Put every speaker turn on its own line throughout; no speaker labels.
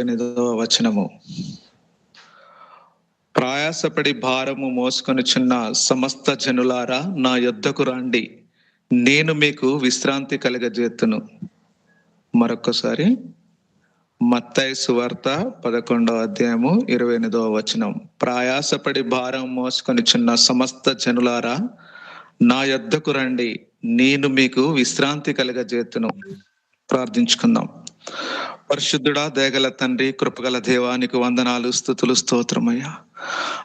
వచనము. ప్రయాసపడి భారము మోసుకొనుచున్న సమస్త జనులారా నా యొద్దకు రండి. నేను మీకు విశ్రాంతి కలగజేతును. మరొకసారి మత్తాయి సువార్త పదకొండవ అధ్యాయము ఇరవై ఎనిమిదవ వచనం. ప్రయాసపడి భారం మోసుకొనిచున్న సమస్త జనులారా నా యొద్దకు రండి. నేను మీకు విశ్రాంతి కలగజేతును. ప్రార్థించుకుందాం. పరిశుద్ధుడా దయగల తండ్రి కృపగల దేవానికి వందనాలు స్థుతులు స్తోత్రమయ్యా.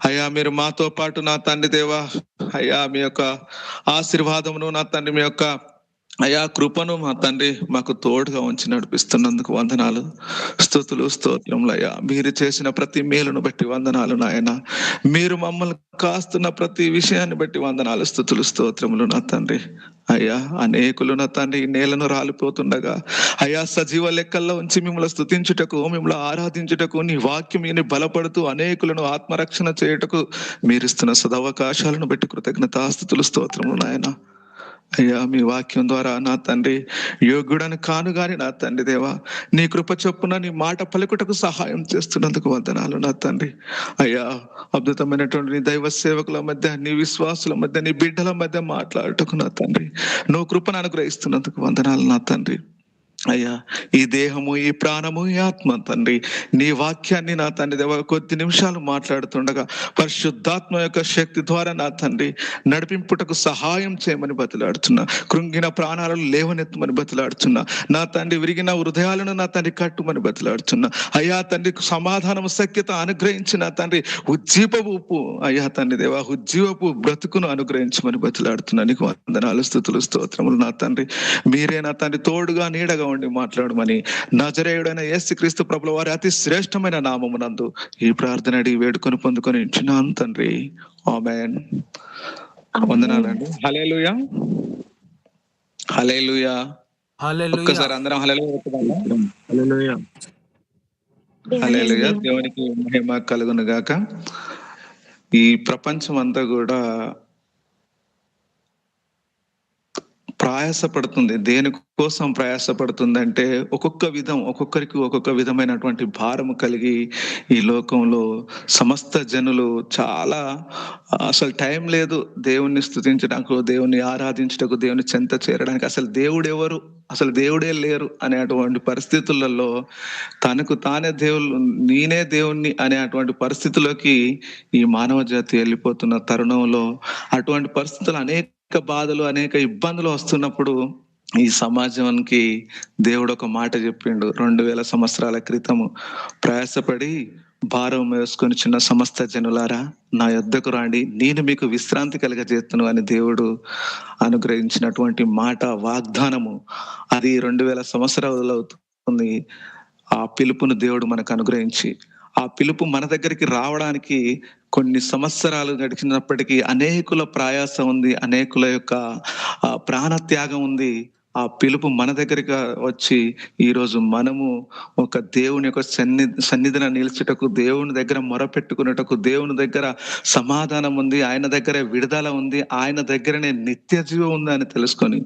అయ్యా మీరు మాతో పాటు నా తండ్రి దేవా. అయ్యా మీ యొక్క ఆశీర్వాదమును నా తండ్రి మీ యొక్క అయా కృపను మా తండ్రి మాకు తోడుగా ఉంచి నడిపిస్తున్నందుకు వందనాలు. స్థుతులు స్తోత్రములు అయ్యా. మీరు చేసిన ప్రతి మేలును బట్టి వందనాలు నాయన. మీరు మమ్మల్ని కాస్తున్న ప్రతి విషయాన్ని బట్టి వందనాలు స్థుతులు స్తోత్రములు నా తండ్రి. అయ్యా అనేకులు నా తండ్రి నేలను రాలిపోతుండగా. అయ్యా సజీవ లెక్కల్లో ఉంచి మిమ్మల్ని స్థుతించుటకు మిమ్మల్ని ఆరాధించుటకు నీ వాక్యం ఈయన బలపడుతూ అనేకులను ఆత్మరక్షణ చేయుటకు మీరిస్తున్న సదవకాశాలను బట్టి కృతజ్ఞతాస్థుతులు స్తోత్రములు నాయనా. అయ్యా మీ వాక్యం ద్వారా నా తండ్రి యోగ్యుడని కాను గాని నా తండ్రి దేవా నీ కృప చొప్పున నీ మాట పలుకుటకు సహాయం చేస్తున్నందుకు వందనాలు నా తండ్రి. అయ్యా అద్భుతమైనటువంటి నీ దైవ సేవకుల మధ్య నీ విశ్వాసుల మధ్య నీ బిడ్డల మధ్య మాట్లాడుటకు నా తండ్రి. నువ్వు కృపను అనుగ్రహిస్తున్నందుకు వందనాలు నా తండ్రి. అయ్యా ఈ దేహము ఈ ప్రాణము ఈ ఆత్మ తండ్రి నీ వాక్యాన్ని నా తండ్రి దేవ కొద్ది నిమిషాలు మాట్లాడుతుండగా పరిశుద్ధాత్మ యొక్క శక్తి ద్వారా నా తండ్రి నడిపింపుటకు సహాయం చేయమని బతిలాడుతున్నా. కృంగిన ప్రాణాలను లేవనెత్తమని బతిలాడుతున్నా. నా తండ్రి విరిగిన హృదయాలను నా తండ్రి కట్టుమని బతిలాడుతున్నా. అయ్యా తండ్రి సమాధానం సఖ్యత అనుగ్రహించి నా తండ్రి ఉజ్జీపపు అయ్యా తండ్రి దేవా ఉజ్జీవపు బ్రతుకును అనుగ్రహించమని బతిలాడుతున్నా. నీకు వందనాలు స్థుతులు స్తోత్రములు నా తండ్రి. మీరే నా తండ్రి తోడుగా నీడగా ఉండి మాట్లాడమని నజరేయుడైన యేసు క్రీస్తు ప్రభుల వారి అతి శ్రేష్టమైన నామమునందు ఈ ప్రార్థన అడిగి వేడుకొని పొందుకొని ఇచ్చినాను తండ్రి. ఆమెన్. వందనాలండి. హలేలుయా హలేలుయా ఒక్కసారి అందరం హలేలుయా హలేలుయా దేవునికి మహిమ కలుగును గాక. ఈ ప్రపంచం అంతా కూడా ప్రయాసపడుతుంది. దేనికోసం ప్రయాసపడుతుంది అంటే ఒక్కొక్క విధం ఒక్కొక్కరికి ఒక్కొక్క విధమైనటువంటి భారం కలిగి ఈ లోకంలో సమస్త జనులు చాలా అసలు టైం లేదు దేవుణ్ణి స్థుతించడానికి దేవుణ్ణి ఆరాధించటకు దేవుని చెంత చేరడానికి. అసలు దేవుడు ఎవరు అసలు దేవుడే లేరు అనేటువంటి పరిస్థితులలో తనకు తానే దేవుళ్ళు నేనే దేవుణ్ణి అనే అటువంటి పరిస్థితిలోకి ఈ మానవ జాతి వెళ్ళిపోతున్న తరుణంలో అటువంటి పరిస్థితులు అనేక బాధలు అనేక ఇబ్బందులు వస్తున్నప్పుడు ఈ సమాజానికి దేవుడు ఒక మాట చెప్పిండు. రెండు వేల సంవత్సరాల క్రితము ప్రయాసపడి భారం వేసుకొని చిన్న సమస్త జనులారా నా యొద్దకు రాండి. నేను మీకు విశ్రాంతి కలగజేస్తును అని దేవుడు అనుగ్రహించినటువంటి మాట వాగ్దానము. అది రెండు వేల సంవత్సరాలు అవుతుంది. ఆ పిలుపును దేవుడు మనకు అనుగ్రహించి ఆ పిలుపు మన దగ్గరికి రావడానికి కొన్ని సంవత్సరాలు గడిచినప్పటికీ అనేకుల ప్రయాసం ఉంది అనేకుల యొక్క ప్రాణత్యాగం ఉంది. ఆ పిలుపు మన దగ్గరికి వచ్చి ఈరోజు మనము ఒక దేవుని యొక్క సన్ని సన్నిధిన నిలిచుటకు దేవుని దగ్గర మొరపెట్టుకున్నటకు దేవుని దగ్గర సమాధానం ఉంది ఆయన దగ్గర విడుదల ఉంది ఆయన దగ్గరనే నిత్య జీవం ఉంది అని తెలుసుకొని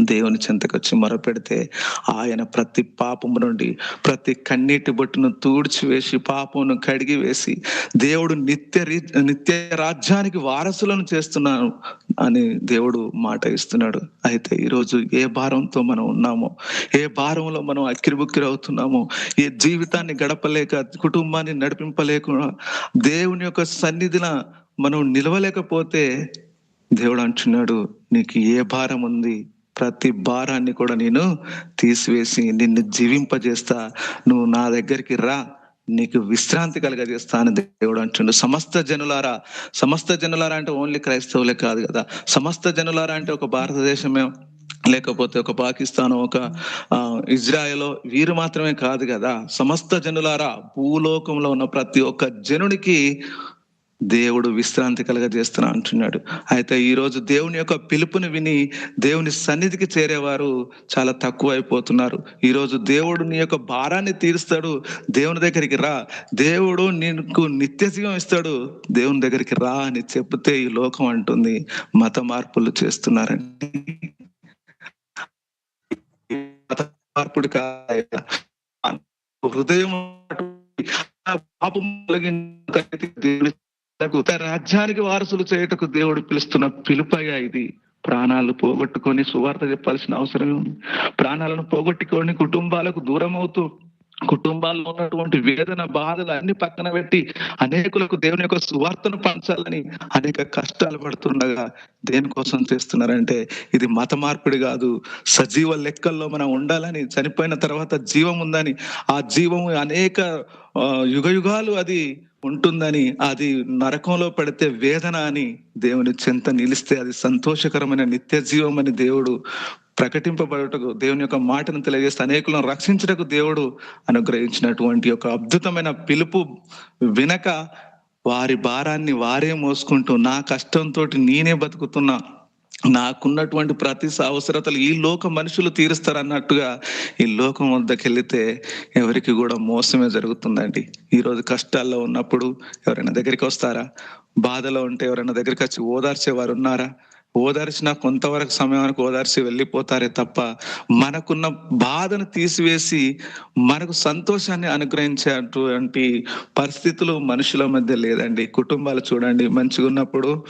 దేవుని చెంతకొచ్చి మొరపెడితే ఆయన ప్రతి పాపము నుండి ప్రతి కన్నీటి బొట్టును తూడ్చివేసి పాపమును కడిగి వేసి దేవుడు నిత్య నిత్య రాజ్యానికి వారసులను చేస్తున్నాను అని దేవుడు మాట ఇస్తున్నాడు. అయితే ఈరోజు ఏ భారంతో మనం ఉన్నామో ఏ భారంలో మనం అక్కిరిబుక్కిరి అవుతున్నామో ఏ జీవితాన్ని గడపలేక కుటుంబాన్ని నడిపింపలేకుండా దేవుని యొక్క సన్నిధిన మనం నిలవలేకపోతే దేవుడు అంటున్నాడు నీకు ఏ భారం ఉంది? ప్రతి భారాన్ని కూడా నేను తీసివేసి నిన్ను జీవింపజేస్తా. నువ్వు నా దగ్గరికి రా. నీకు విశ్రాంతి కలగజేస్తా అని దేవుడు అంటుండు. సమస్త జనులారా సమస్త జనులారా అంటే ఓన్లీ క్రైస్తవులే కాదు కదా. సమస్త జనులారా అంటే ఒక భారతదేశమే లేకపోతే ఒక పాకిస్తాన్ ఒక ఇజ్రాయెల్ వీరు మాత్రమే కాదు కదా. సమస్త జనులారా భూలోకంలో ఉన్న ప్రతి ఒక్క జనునికి దేవుడు విశ్రాంతి కలగజేస్తున్నా అంటున్నాడు. అయితే ఈ రోజు దేవుని యొక్క పిలుపుని విని దేవుని సన్నిధికి చేరేవారు చాలా తక్కువ అయిపోతున్నారు ఈ రోజు దేవుడు నీ యొక్క భారాన్ని తీరుస్తాడు. దేవుని దగ్గరికి రా. దేవుడు నీకు నిత్య జీవం ఇస్తాడు. దేవుని దగ్గరికి రా అని చెప్తే ఈ లోకం అంటుంది. మత మార్పులు చేస్తున్నారని. మత మార్పుడు కాదు. హృదయం పాపం దేవుని తన రాజ్యానికి వారసులు చేయుటకు దేవుడు పిలుస్తున్న పిలుపయ్యా ఇది. ప్రాణాలు పోగొట్టుకొని సువార్త చెప్పాల్సిన అవసరం ఉంది ప్రాణాలను పోగొట్టుకొని కుటుంబాలకు దూరం అవుతూ కుటుంబాల్లో ఉన్నటువంటి వేదన బాధలు అన్ని పక్కన పెట్టి అనేకులకు దేవుని యొక్క సువార్తను పంచాలని అనేక కష్టాలు పడుతుండగా దేనికోసం చేస్తున్నారంటే ఇది మత మార్పిడి కాదు. సజీవ లెక్కల్లో మనం ఉండాలని చనిపోయిన తర్వాత జీవం ఉందని ఆ జీవము అనేక యుగ యుగాలు అది ఉంటుందని అది నరకంలో పడితే వేదన అని దేవుని చెంత నిలిస్తే అది సంతోషకరమైన నిత్య జీవం అని దేవుడు ప్రకటింపబడుటకు దేవుని యొక్క మాటను తెలియజేస్తే అనేకులను రక్షించటకు దేవుడు అనుగ్రహించినటువంటి ఒక అద్భుతమైన పిలుపు వినక వారి భారాన్ని వారే మోసుకుంటూ నా కష్టంతో నేనే బతుకుతున్నా నాకున్నటువంటి ప్రతి అవసరతలు ఈ లోక మనుషులు తీరుస్తారు అన్నట్టుగా ఈ లోకం వద్దకు వెళితే ఎవరికి కూడా మోసమే జరుగుతుందండి. ఈరోజు కష్టాల్లో ఉన్నప్పుడు ఎవరైనా దగ్గరికి వస్తారా? బాధలో ఉంటే ఎవరైనా దగ్గరికి వచ్చి ఓదార్చే వారు ఉన్నారా ఓదార్చిన కొంతవరకు సమయానికి ఓదార్చి వెళ్ళిపోతారే తప్ప మనకున్న బాధను తీసివేసి మనకు సంతోషాన్ని అనుగ్రహించేటువంటి పరిస్థితులు మనుషుల మధ్య లేదండి. కుటుంబాలు చూడండి మంచిగా ఉన్నప్పుడు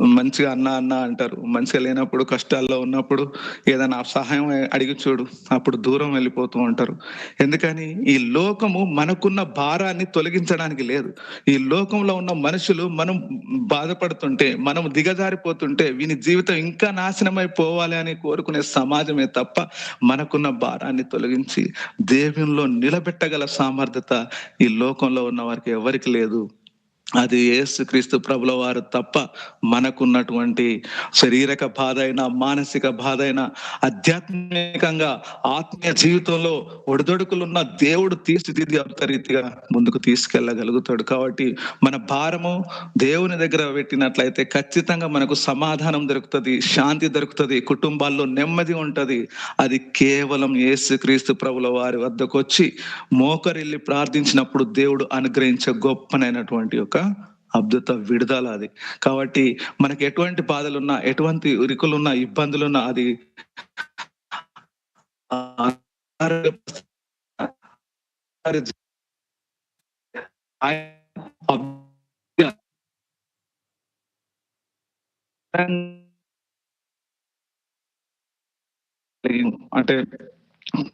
మంచిగా అన్న అన్న అంటారు. మంచిగా లేనప్పుడు కష్టాల్లో ఉన్నప్పుడు ఏదైనా సహాయం అడిగి చూడు అప్పుడు దూరం వెళ్ళిపోతూ ఉంటారు. ఎందుకని ఈ లోకము మనకున్న భారాన్ని తొలగించడానికి లేదు. ఈ లోకంలో ఉన్న మనుషులు మనం బాధపడుతుంటే మనం దిగజారిపోతుంటే వీని జీవితం ఇంకా నాశనమైపోవాలి అని కోరుకునే సమాజమే తప్ప మనకున్న భారాన్ని తొలగించి దేవునిలో నిలబెట్టగల సామర్థ్యత ఈ లోకంలో ఉన్న వారికి ఎవరికి లేదు. అది యేసు క్రీస్తు ప్రభుల వారు తప్ప మనకున్నటువంటి శరీరక బాధ అయినా మానసిక బాధ అయినా ఆధ్యాత్మికంగా ఆత్మీయ జీవితంలో ఒడిదొడుకులున్న దేవుడు తీర్చిదిద్ది అంత రీతిగా ముందుకు తీసుకెళ్ళగలుగుతాడు. కాబట్టి మన భారము దేవుని దగ్గర పెట్టినట్లయితే ఖచ్చితంగా మనకు సమాధానం దొరుకుతుంది శాంతి దొరుకుతుంది కుటుంబాల్లో నెమ్మది ఉంటుంది. అది కేవలం యేసు క్రీస్తు ప్రభుల వారి వద్దకు వచ్చి మోకరిల్లి ప్రార్థించినప్పుడు దేవుడు అనుగ్రహించే గొప్పనైనటువంటి ఒక అద్భుత విడుదల అది. కాబట్టి మనకి ఎటువంటి బాధలున్నా ఎటువంటి ఉరికులున్నా ఇబ్బందులున్నా అది అంటే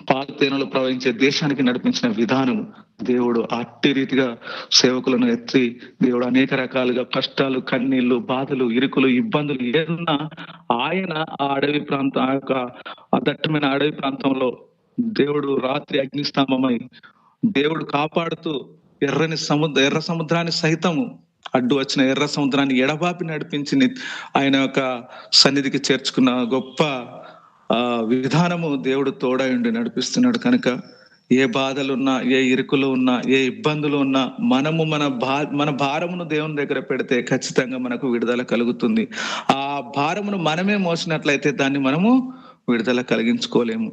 పాల తేనెలు ప్రవహించే దేశానికి నడిపించిన విధానం దేవుడు అట్టి రీతిగా సేవకులను ఎత్తి దేవుడు అనేక రకాలుగా కష్టాలు కన్నీళ్ళు బాధలు ఇరుకులు ఇబ్బందులు ఏదన్నా ఆయన ఆ అడవి ప్రాంతం ఆ యొక్క దట్టమైన అడవి ప్రాంతంలో దేవుడు రాత్రి అగ్నిస్తంభమై దేవుడు కాపాడుతూ ఎర్రని సముద్ర ఎర్ర సముద్రాన్ని సైతము అడ్డు వచ్చిన ఎర్ర సముద్రాన్ని ఎడబాపి నడిపించి ఆయన యొక్క సన్నిధికి చేర్చుకున్న గొప్ప ఆ విధానము దేవుడు తోడయుండి నడిపిస్తున్నాడు కనుక ఏ బాధలున్నా ఏ ఇరుకులు ఉన్నా ఏ ఇబ్బందులు ఉన్నా మనము మన భా మన భారమును దేవుని దగ్గర పెడితే ఖచ్చితంగా మనకు విడుదల కలుగుతుంది. ఆ భారమును మనమే మోసినట్లయితే దాన్ని మనము విడుదల కలిగించుకోలేము.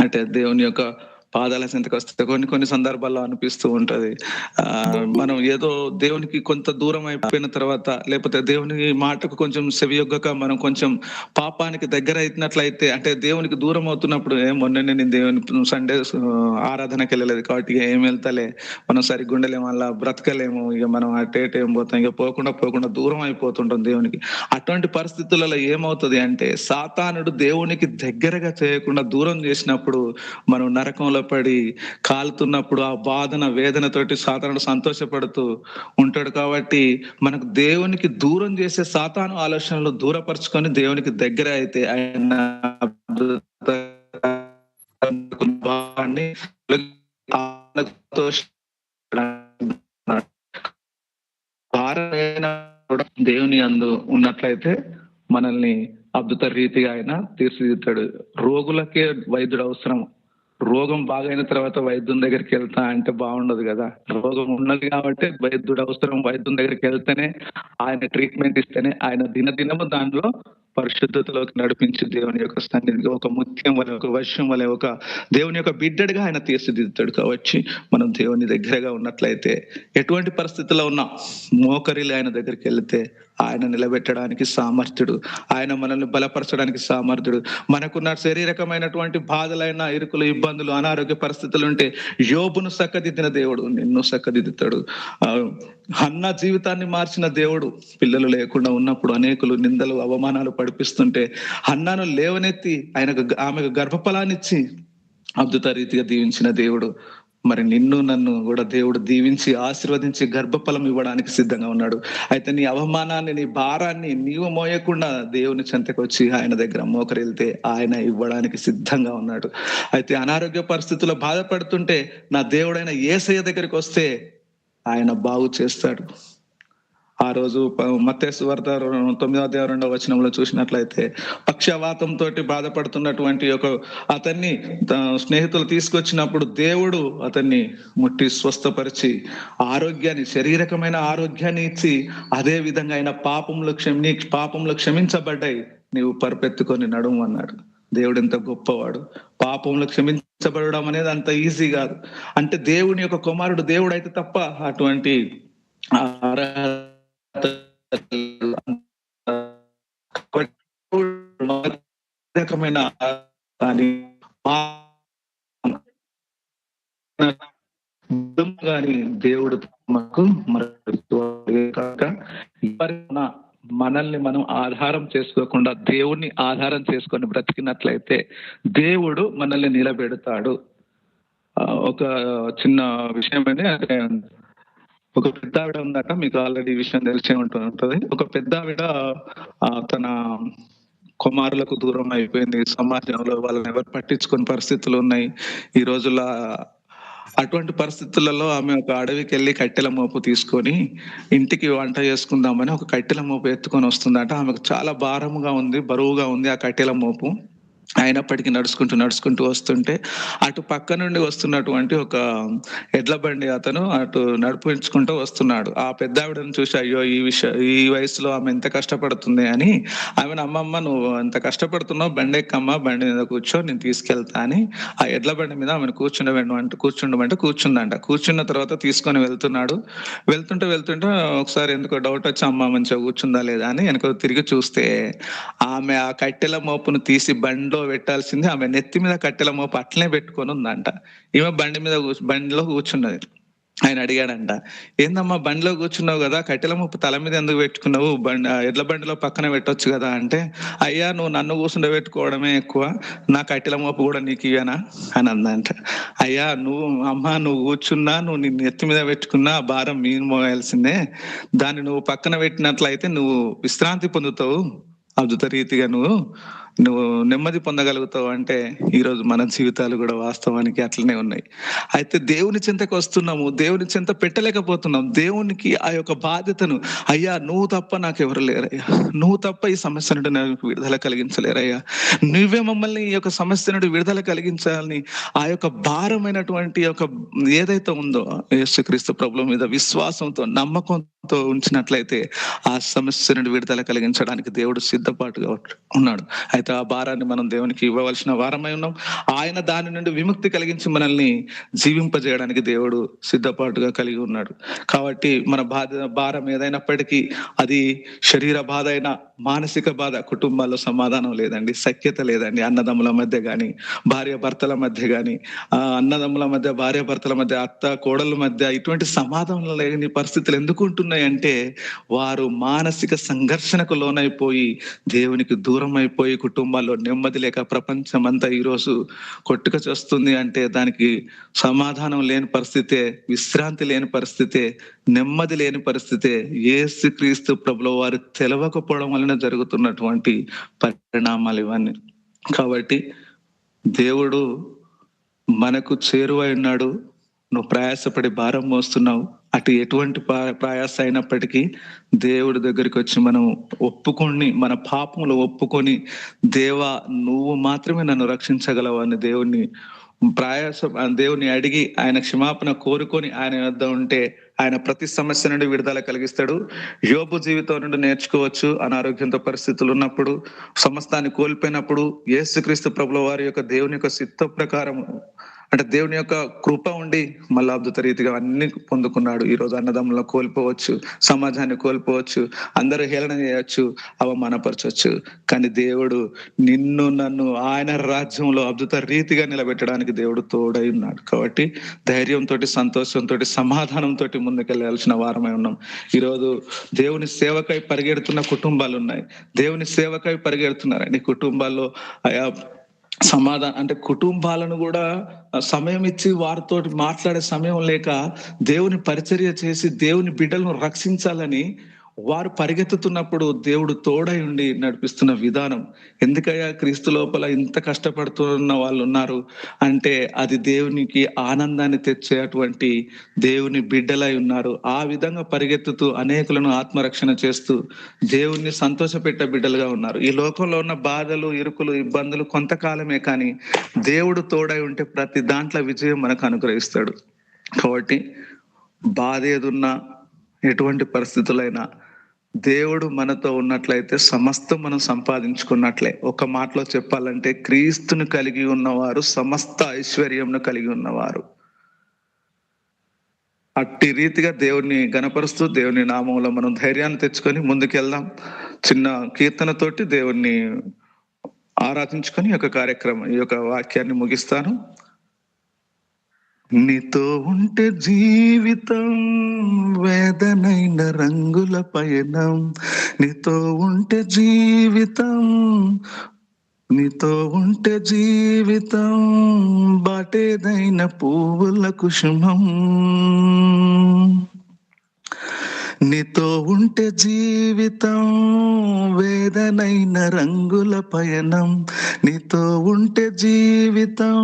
అంటే దేవుని యొక్క పాదాల చెంతకు వస్తే కొన్ని కొన్ని సందర్భాల్లో అనిపిస్తూ ఉంటది. ఆ మనం ఏదో దేవునికి కొంత దూరం అయిపోయిన తర్వాత లేకపోతే దేవుని మాటకు కొంచెం సెవియొగ్గక మనం కొంచెం పాపానికి దగ్గర అయినట్లయితే అంటే దేవునికి దూరం అవుతున్నప్పుడు మొన్న నేను దేవుని సండే ఆరాధనకి వెళ్ళలేదు కాబట్టి ఏం వెళ్తలే. మనం సరిగ్గా ఉండలేము అలా బ్రతకలేము. ఇక మనం అటేట్ ఏం పోతాం. ఇక పోకుండా పోకుండా దూరం అయిపోతుంటాం దేవునికి. అటువంటి పరిస్థితులలో ఏమవుతుంది అంటే సాతానుడు దేవునికి దగ్గరగా చేయకుండా దూరం చేసినప్పుడు మనం నరకంలో బాధపడి కాలుతున్నప్పుడు ఆ బాధన వేదనతోటి సాతానుడు సంతోషపడుతూ ఉంటాడు కాబట్టి మనకు దేవునికి దూరం చేసే సాతాను ఆలోచనలు దూరపరుచుకొని దేవునికి దగ్గర అయితే ఆయన దేవుని అందు ఉన్నట్లయితే మనల్ని అద్భుత రీతిగా ఆయన తీర్చిదిద్దుతాడు. రోగులకే వైద్యుడు అవసరం. రోగం బాగైన తర్వాత వైద్యం దగ్గరికి వెళ్తా అంటే బాగుండదు కదా. రోగం ఉన్నది కాబట్టి వైద్యుడు అవసరం వైద్యం దగ్గరికి వెళ్తేనే ఆయన ట్రీట్మెంట్ ఇస్తేనే ఆయన దినదినము దానిలో పరిశుద్ధతలోకి నడిపించి దేవుని యొక్క సన్నిధి ఒక ముత్యం వలె ఒక వర్షం వలె ఒక దేవుని యొక్క బిడ్డడిగా ఆయన తీర్చిదిద్దుతాడు కావచ్చు. మనం దేవుని దగ్గరగా ఉన్నట్లయితే ఎటువంటి పరిస్థితుల్లో ఉన్నా మోకరిలు ఆయన దగ్గరికి వెళితే ఆయన నిలబెట్టడానికి సామర్థ్యుడు. ఆయన మనల్ని బలపరచడానికి సామర్థ్యుడు. మనకున్న శారీరకమైనటువంటి బాధలైన ఇరుకులు ఇబ్బందులు అనారోగ్య పరిస్థితులు ఉంటే యోబును సక్కదిద్దిన దేవుడు నిన్ను సక్కదిద్దుతాడు. అన్న జీవితాన్ని మార్చిన దేవుడు పిల్లలు లేకుండా ఉన్నప్పుడు అనేకులు నిందలు అవమానాలు పడిపిస్తుంటే అన్నను లేవనెత్తి ఆయనకు ఆమెకు గర్భఫలాన్నిచ్చి అద్భుత రీతిగా దీవించిన దేవుడు. మరి నిన్ను నన్ను కూడా దేవుడు దీవించి ఆశీర్వదించి గర్భఫలం ఇవ్వడానికి సిద్ధంగా ఉన్నాడు. అయితే నీ అవమానాన్ని నీ భారాన్ని నీవు మోయకుండా దేవుని చెంతకు వచ్చి ఆయన దగ్గర మోకరిల్తే ఆయన ఇవ్వడానికి సిద్ధంగా ఉన్నాడు. అయితే అనారోగ్య పరిస్థితుల్లో బాధపడుతుంటే నా దేవుడైన ఏసయ్య దగ్గరికి వస్తే ఆయన బాగు చేస్తాడు. ఆ రోజు మత్స్సు వార్త తొమ్మిదవ దేవ రెండవ వచనంలో చూసినట్లయితే పక్షవాతం తోటి బాధపడుతున్నటువంటి ఒక అతన్ని స్నేహితులు తీసుకొచ్చినప్పుడు దేవుడు అతన్ని ముట్టి స్వస్థపరిచి ఆరోగ్యాన్ని శరీరకమైన ఆరోగ్యాన్ని ఇచ్చి అదే విధంగా ఆయన పాపంలో క్షమి నీ పాపంలో క్షమించబడ్డాయి నీవు పరిపెత్తుకొని నడుము అన్నాడు. దేవుడు ఎంత గొప్పవాడు. పాపంలో క్షమించబడడం అనేది అంత ఈజీ కాదు. అంటే దేవుని యొక్క కుమారుడు దేవుడు అయితే తప్ప అటువంటి రకమైన కానీ దేవుడు మనకు మనల్ని మనం ఆధారం చేసుకోకుండా దేవుణ్ణి ఆధారం చేసుకొని బ్రతికినట్లయితే దేవుడు మనల్ని నిలబెడతాడు. ఒక చిన్న విషయం అంటే ఒక పెద్ద ఆవిడ ఉందట మీకు ఆల్రెడీ ఈ విషయం తెలిసే ఉంటుంది. ఒక పెద్ద ఆవిడ ఆ, తన కుమారులకు దూరం అయిపోయింది. సమాజంలో వాళ్ళని ఎవరు పట్టించుకుని పరిస్థితులు ఉన్నాయి. ఈ రోజుల్లో అటువంటి పరిస్థితులలో ఆమె ఒక అడవికి వెళ్ళి కట్టెల మోపు తీసుకొని ఇంటికి వంట చేసుకుందామని ఒక కట్టెల మోపు ఎత్తుకొని వస్తుందట. ఆమెకు చాలా భారముగా ఉంది బరువుగా ఉంది ఆ కట్టెల మోపు. అయినప్పటికీ నడుచుకుంటూ నడుచుకుంటూ వస్తుంటే అటు పక్క నుండి వస్తున్నటువంటి ఒక ఎడ్ల బండి అతను అటు నడిపించుకుంటూ వస్తున్నాడు. ఆ పెద్ద ఆవిడను చూసి అయ్యో ఈ విషయ ఈ వయసులో ఆమె ఎంత కష్టపడుతుంది అని ఆమెను అమ్మమ్మ నువ్వు ఎంత కష్టపడుతున్నావు? బండి ఎక్కమ్మ? బండి మీద కూర్చో నేను తీసుకెళ్తా అని ఆ ఎడ్ల బండి మీద ఆమెను కూర్చుండమంటే అంటే కూర్చుండమంటే కూర్చుందంట. కూర్చున్న తర్వాత తీసుకొని వెళ్తున్నాడు. వెళ్తుంటే వెళ్తుంటే ఒకసారి ఎందుకో డౌట్ వచ్చి అమ్మ మంచిగా కూర్చుందా లేదా? అని వెనక తిరిగి చూస్తే ఆమె ఆ కట్టెల మోపును తీసి బండిలో పెట్టాల్సింది ఆమె నెత్తి మీద కట్టెల మోపు అట్లనే పెట్టుకొని ఉందంట ఈమె బండి మీద బండిలో కూర్చున్నది. ఆయన అడిగాడంట ఏందమ్మా బండిలో కూర్చున్నావు కదా కట్టెల ముప్పు తల మీద ఎందుకు పెట్టుకున్నావు? బండి ఎడ్ల బండిలో పక్కన పెట్టొచ్చు కదా అంటే అయ్యా నువ్వు నన్ను కూర్చుండ పెట్టుకోవడమే ఎక్కువ నా కట్టెల మోపు కూడా నీకు ఇవ్వనా అని అందంట. అయ్యా నువ్వు అమ్మ నువ్వు కూర్చున్నా నువ్వు నీ నెత్తి మీద పెట్టుకున్నా ఆ భారం మీరు మోయాల్సిందే. దాన్ని నువ్వు పక్కన పెట్టినట్లయితే నువ్వు విశ్రాంతి పొందుతావు అద్భుత రీతిగా నువ్వు. నువ్వు నెమ్మది పొందగలుగుతావు అంటే ఈ రోజు మన జీవితాలు కూడా వాస్తవానికి అట్లనే ఉన్నాయి. అయితే దేవుని చింతకు వస్తున్నాము దేవుని చింత పెట్టలేకపోతున్నాం. దేవునికి ఆ యొక్క బాధ్యతను అయ్యా నువ్వు తప్ప నాకు ఎవరు లేరయ్యా. నువ్వు తప్ప ఈ సమస్య నుండి నాకు విడుదల కలిగించలేరయ్యా. నువ్వే మమ్మల్ని ఈ యొక్క సమస్య నుండి విడుదల కలిగించాలని ఆ యొక్క భారమైనటువంటి యొక్క ఏదైతే ఉందో యేసుక్రీస్తు ప్రభుల మీద విశ్వాసంతో నమ్మకంతో ఉంచినట్లయితే ఆ సమస్య నుండి విడుదల కలిగించడానికి దేవుడు సిద్ధపాటుగా ఉన్నాడు. అయితే ఆ భారాన్ని మనం దేవునికి ఇవ్వవలసిన వారమై ఉన్నాం. ఆయన దాని నుండి విముక్తి కలిగించి మనల్ని జీవింపజేయడానికి దేవుడు సిద్ధపాటుగా కలిగి ఉన్నాడు. కాబట్టి మన బాధ భారం ఏదైనప్పటికీ అది శరీర బాధ అయినా మానసిక బాధ కుటుంబాల్లో సమాధానం లేదండి సఖ్యత లేదండి. అన్నదమ్ముల మధ్య కానీ భార్య భర్తల మధ్య కానీ ఆ అన్నదమ్ముల మధ్య భార్య భర్తల మధ్య అత్త కోడల మధ్య ఇటువంటి సమాధానం లేని పరిస్థితులు ఎందుకు ఉంటున్నాయంటే వారు మానసిక సంఘర్షణకు లోనైపోయి దేవునికి దూరం అయిపోయి కుటుంబాల్లో నెమ్మది లేక ప్రపంచం అంతా ఈరోజు కొట్టుక చేస్తుంది అంటే దానికి సమాధానం లేని పరిస్థితే విశ్రాంతి లేని పరిస్థితే నెమ్మది లేని పరిస్థితే ఏసు క్రీస్తు ప్రభుల వారు తెలవకపోవడం వలన జరుగుతున్నటువంటి పరిణామాలు ఇవన్నీ. కాబట్టి దేవుడు మనకు చేరువై ఉన్నాడు. నువ్వు ప్రయాసపడి భారం మోస్తున్నావు. అటు ఎటువంటి ప్రా- ప్రయాస అయినప్పటికీ దేవుడి దగ్గరికి వచ్చి మనం ఒప్పుకొని మన పాపములు ఒప్పుకొని దేవా నువ్వు మాత్రమే నన్ను రక్షించగలవు అని దేవుణ్ణి ప్రయాస దేవుని అడిగి ఆయన క్షమాపణ కోరుకొని ఆయన వద్ద ఉంటే ఆయన ప్రతి సమస్య నుండి విడుదల కలిగిస్తాడు. యోబు జీవితం నుండి నేర్చుకోవచ్చు. అనారోగ్యంతో పరిస్థితులు ఉన్నప్పుడు సమస్తాన్ని కోల్పోయినప్పుడు యేసుక్రీస్తు ప్రభుల వారి యొక్క దేవుని యొక్క చిత్త ప్రకారం అంటే దేవుని యొక్క కృప ఉండి మళ్ళీ అద్భుత రీతిగా అన్ని పొందుకున్నాడు. ఈ రోజు అన్నదమ్ములను కోల్పోవచ్చు సమాజాన్ని కోల్పోవచ్చు అందరూ హేళన చేయొచ్చు అవమానపరచవచ్చు కానీ దేవుడు నిన్ను నన్ను ఆయన రాజ్యంలో అద్భుత రీతిగా నిలబెట్టడానికి దేవుడు తోడై ఉన్నాడు. కాబట్టి ధైర్యంతో సంతోషంతో సమాధానంతో ముందుకెళ్ళాల్సిన వారమై ఉన్నాం. ఈరోజు దేవుని సేవకై పరిగెడుతున్న కుటుంబాలు ఉన్నాయి. దేవుని సేవకై పరిగెడుతున్నారండి కుటుంబాల్లో సమాధానం అంటే కుటుంబాలను కూడా సమయం ఇచ్చి వారితో మాట్లాడే సమయం లేక దేవుని పరిచర్య చేసి దేవుని బిడ్డలను రక్షించాలని వారు పరిగెత్తుతున్నప్పుడు దేవుడు తోడై ఉండి నడిపిస్తున్న విధానం. ఎందుకయ్యా క్రీస్తు లోపల ఇంత కష్టపడుతున్న వాళ్ళు ఉన్నారు? అంటే అది దేవునికి ఆనందాన్ని తెచ్చేటువంటి దేవుని బిడ్డలై ఉన్నారు. ఆ విధంగా పరిగెత్తుతూ అనేకులను ఆత్మరక్షణ చేస్తూ దేవుణ్ణి సంతోషపెట్టే బిడ్డలుగా ఉన్నారు. ఈ లోకంలో ఉన్న బాధలు ఇరుకులు ఇబ్బందులు కొంతకాలమే కానీ దేవుడు తోడై ఉంటే ప్రతి దాంట్లో విజయం మనకు అనుగ్రహిస్తాడు. కాబట్టి బాధ ఏదున్నా ఎటువంటి పరిస్థితులైనా దేవుడు మనతో ఉన్నట్లయితే సమస్తం మనం సంపాదించుకున్నట్లే. ఒక మాటలో చెప్పాలంటే క్రీస్తుని కలిగి ఉన్నవారు సమస్త ఐశ్వర్యంను కలిగి ఉన్నవారు. అట్టి రీతిగా దేవుని గణపరుస్తూ దేవుని నామంలో మనం ధైర్యాన్ని తెచ్చుకొని ముందుకెళ్దాం. చిన్న కీర్తనతోటి దేవుణ్ణి ఆరాధించుకొని ఈ యొక్క కార్యక్రమం ఈ యొక్క వాక్యాన్ని ముగిస్తాను. నీతో ఉంటే జీవితం వేదనైన రంగుల పయనం. నీతో ఉంటే జీవితం నీతో ఉంటే జీవితం బాటేదైన పువ్వుల కుసుమం నీతో ఉంటే జీవితం వేదనైన రంగుల పయనం. నీతో ఉంటే జీవితం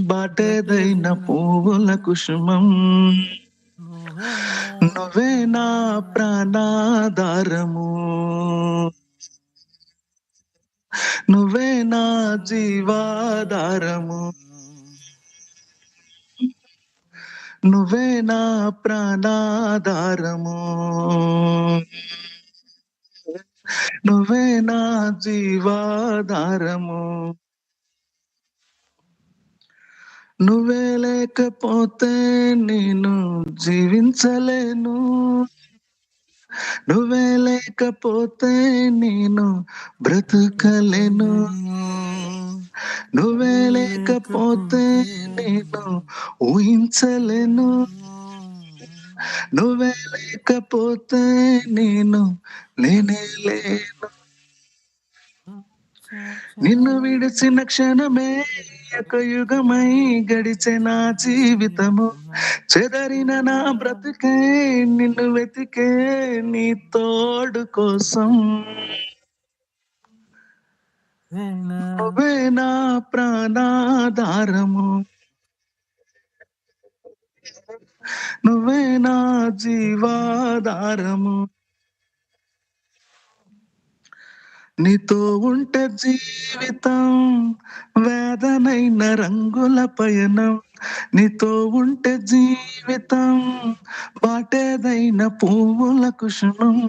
బాటేదైన పువ్వుల కుసుమం. నువ్వే నా ప్రాణాధారము. నువ్వే నా జీవాధారము. నువ్వే నా ప్రాణాధారము. నువ్వే నా జీవాధారము. నువ్వే లేకపోతే నేను జీవించలేను. నువ్వే లేకపోతే నేను బ్రతకలేను. నువ్వే లేకపోతే నేను ఊహించలేను. నువ్వే లేకపోతే నేను లేనే లేను. నిన్ను విడిచిన క్షణమే ఒక యుగమై గడిచే నా జీవితము. చెదరిన నా బ్రతికే నిన్ను వెతికే నీ తోడు కోసం. అవే నా ప్రాణాధారము. నువ్వే నా జీవాధారము. నీతో ఉంటే జీవితం వేదనైన రంగుల పయనం. నీతో ఉంటే జీవితం బాటేదైన పువ్వుల కుషణం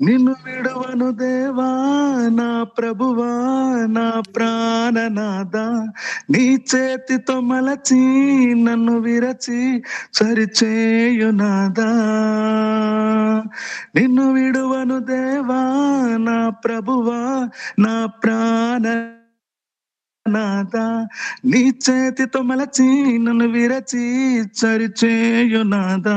నిన్ను విడువను దేవా నా ప్రభువా నా ప్రాణనాద నీ చేతితో మలచి నన్ను విరచి సరిచేయునాదా నిన్ను విడువను దేవా నా ప్రభువా నా ప్రాణ నాదా నీ చేతితో మలచి నన్ను విరచి సరిచేయునాదా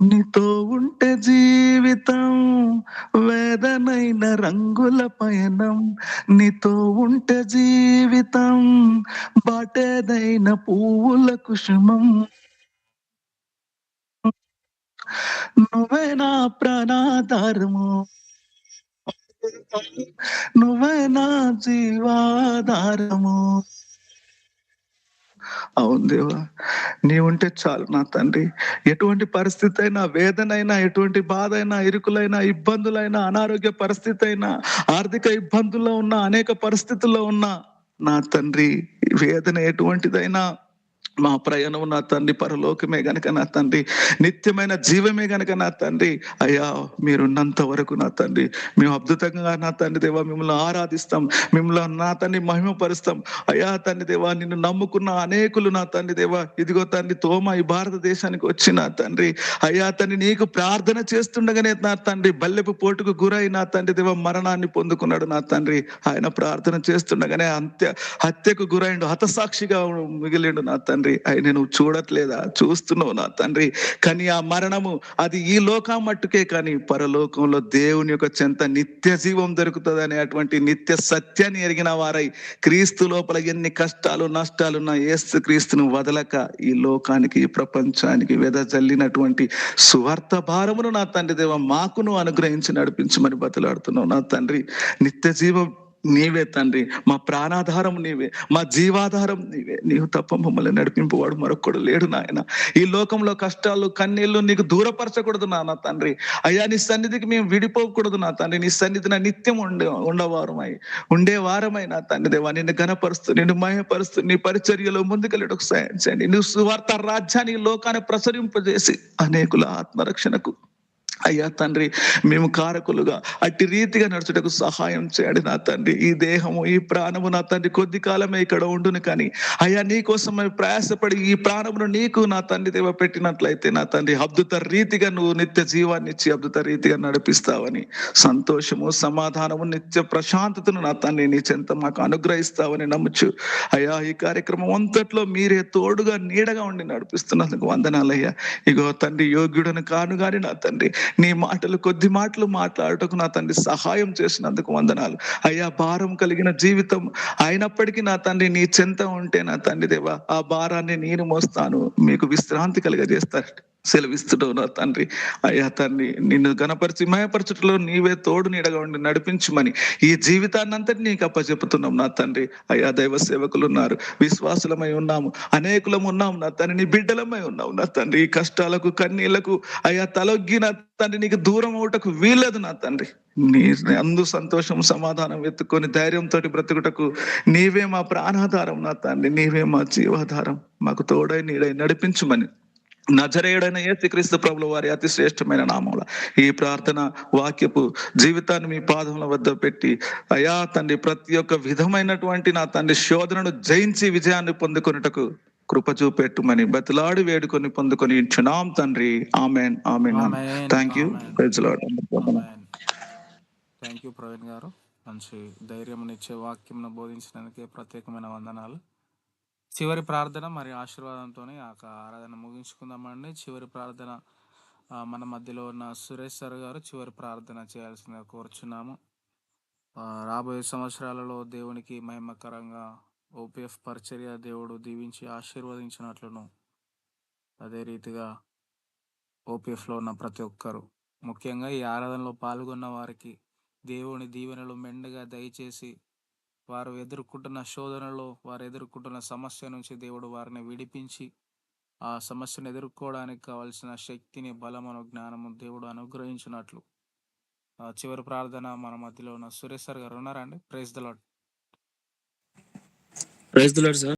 నీతో ఉంటే జీవితం వేదనైన రంగుల పయనం. నీతో ఉంటే జీవితం బాటేదైన పువ్వుల కుసుమం. నువ్వే నా ప్రాణాధారము. నువ్వే నా జీవాధారము. అవును దేవా నీ ఉంటే చాలు నా తండ్రి. ఎటువంటి పరిస్థితి అయినా వేదన అయినా ఎటువంటి బాధ అయినా ఇరుకులైనా ఇబ్బందులైనా అనారోగ్య పరిస్థితి అయినా ఆర్థిక ఇబ్బందుల్లో ఉన్న అనేక పరిస్థితుల్లో ఉన్న నా తండ్రి వేదన ఎటువంటిదైనా మా ప్రయాణం నా తండ్రి పరలోకమే గనక నా తండ్రి నిత్యమైన జీవమే గనక నా తండ్రి. అయ్యా మీరున్నంత వరకు నా తండ్రి. మేము అద్భుతంగా నా తండ్రి దేవా మిమ్మల్ని ఆరాధిస్తాం. మిమ్మల్ని నా తండ్రి మహిమపరుస్తాం. అయ్యా తండ్రి దేవా నిన్ను నమ్ముకున్న అనేకులు నా తండ్రి దేవా. ఇదిగో తండ్రి తోమ ఈ భారతదేశానికి వచ్చి నా తండ్రి. అయ్యా తండ్రి నీకు ప్రార్థన చేస్తుండగానే నా తండ్రి బల్లెపు పోటుకు గురై నా తండ్రి దేవా మరణాన్ని పొందుకున్నాడు నా తండ్రి. ఆయన ప్రార్థన చేస్తుండగానే అంత్య హత్యకు గురైండు హతసాక్షిగా మిగిలిండు నా తండ్రి. ఆయన నువ్వు చూడట్లేదా? చూస్తున్నావు నా తండ్రి. కానీ ఆ మరణము అది ఈ లోకం మట్టుకే కానీ పరలోకంలో దేవుని యొక్క చెంత నిత్య జీవం దొరుకుతుంది అనేటువంటి నిత్య సత్యాన్ని ఎరిగిన వారై క్రీస్తు లోపల ఎన్ని కష్టాలు నష్టాలున్నా ఏసు క్రీస్తును వదలక ఈ లోకానికి ఈ ప్రపంచానికి వెదజల్లినటువంటి సువార్త భారమును నా తండ్రి దేవ మాకును అనుగ్రహించి నడిపించమని బతలాడుతున్నావు నా తండ్రి. నిత్య జీవం నీవే తండ్రి. మా ప్రాణాధారం నీవే. మా జీవాధారం నీవే. నీవు తప్ప మమ్మల్ని నడిపింపువాడు మరొకడు లేడు నాయన. ఈ లోకంలో కష్టాలు కన్నీళ్ళు నీకు దూరపరచకూడదు నా తండ్రి. అయ్యా నీ సన్నిధికి మేము విడిపోకూడదు నా తండ్రి. నీ సన్నిధిన నిత్యం ఉండే ఉండవారమై ఉండేవారమై నా తండ్రి దేవా. నిన్ను గనపరుస్తూ నిన్ను మయపరుస్తూ నీ పరిచర్యలో ముందుకెళ్ళడం సాయం చేయండి. నువ్వు సువార్త రాజ్యాన్ని లోకాన్ని ప్రసరింపజేసి అనేకుల ఆత్మరక్షణకు అయ్యా తండ్రి మేము కారకులుగా అట్టి రీతిగా నడుచుటకు సహాయం చేయండి నా తండ్రి. ఈ దేహము ఈ ప్రాణము నా తండ్రి కొద్ది కాలమే ఇక్కడ ఉండును కానీ అయ్యా నీ కోసం మేము ప్రయాసపడి ఈ ప్రాణమును నీకు నా తండ్రి దేవ పెట్టినట్లయితే నా తండ్రి అద్భుత రీతిగా నువ్వు నిత్య జీవాన్ని ఇచ్చి అద్భుత రీతిగా నడిపిస్తావని సంతోషము సమాధానము నిత్య ప్రశాంతతను నా తండ్రి నీ చెంత మాకు అనుగ్రహిస్తావని నమ్ముచు. అయ్యా ఈ కార్యక్రమం అంతట్లో మీరే తోడుగా నీడగా ఉండి నడిపిస్తున్నందుకు వందనాలయ్యా ఇగో తండ్రి యోగ్యుడను కాను గాని నా తండ్రి నీ మాటలు కొద్ది మాటలు మాట్లాడటకు నా తండ్రి సహాయం చేసినందుకు వందనాలు. అయ్యా భారం కలిగిన జీవితం అయినప్పటికీ నా తండ్రి నీ చెంత ఉంటే నా తండ్రి దేవా ఆ భారాన్ని నేను మోస్తాను. మీకు విశ్రాంతి కలిగజేస్తారు సెలవిస్తున్నావు నా తండ్రి. అయ్యా తండ్రి నిన్ను గణపరిచి మయపరచుటలో నీవే తోడు నీడగా ఉండి నడిపించమని ఈ జీవితాన్ని అంతటి నీకు అప్పచెప్పుతున్నాం నా తండ్రి. అయ్యా దైవ సేవకులు ఉన్నారు విశ్వాసులమై ఉన్నాము. అనేకులం ఉన్నాము నా తండ్రి. నీ బిడ్డలమై ఉన్నావు నా తండ్రి. ఈ కష్టాలకు కన్నీళ్ళకు అయ్యా తలొగ్గి నా తండ్రి నీకు దూరం అవటకు వీలదు నా తండ్రి. నీ అందు సంతోషం సమాధానం ఎత్తుకొని ధైర్యంతో బ్రతుకుటకు నీవే మా ప్రాణాధారం నా తండ్రి. నీవే మా జీవాధారం. మాకు తోడై నీడై నడిపించమని నజరేయుడైన యేసుక్రీస్తు ప్రభుల వారి అతి శ్రేష్టమైన నామముల ఈ ప్రార్థన వాక్యపు జీవితాన్ని మీ పాదముల వద్ద పెట్టి అయా తండ్రి ప్రతి ఒక్క విధమైనటువంటి నా తండ్రి శోధనను జయించి విజయాన్ని పొందుకొనుటకు కృప చూపెట్టుమని బతిలాడి వేడుకొని పొందుకొని చునాం తండ్రి. Amen amen thank you.
Thank you Praveen garu. మంచి ధైర్యమునిచ్చే వాక్యంను బోధించినందుకే ప్రత్యేకమైన వందనాలు. చివరి ప్రార్థన మరి ఆశీర్వాదంతో ఆ ఆరాధన ముగించుకుందామండి. చివరి ప్రార్థన మన మధ్యలో ఉన్న సురేష్ సార్ గారు చివరి ప్రార్థన చేయాల్సిందిగా కోరుచున్నాము. రాబోయే సంవత్సరాలలో దేవునికి మహిమకరంగా ఓపీఎఫ్ పరిచర్య దేవుడు దీవించి ఆశీర్వదించినట్లును అదే రీతిగా ఓపీఎఫ్లో ఉన్న ప్రతి ఒక్కరు. ముఖ్యంగా ఈ ఆరాధనలో పాల్గొన్న వారికి దేవుని దీవెనలు మెండుగా దయచేసి వారు ఎదుర్కొంటున్న శోధనలో వారు ఎదుర్కొంటున్న సమస్య నుంచి దేవుడు వారిని విడిపించి ఆ సమస్యను ఎదుర్కోవడానికి కావలసిన శక్తిని బలమును జ్ఞానము దేవుడు అనుగ్రహించినట్లు. ఆ చివరి ప్రార్థన మన మధ్యలో ఉన్న సురేష్ సార్ గారు ఉన్నారండి praise the Lord
praise the Lord sir.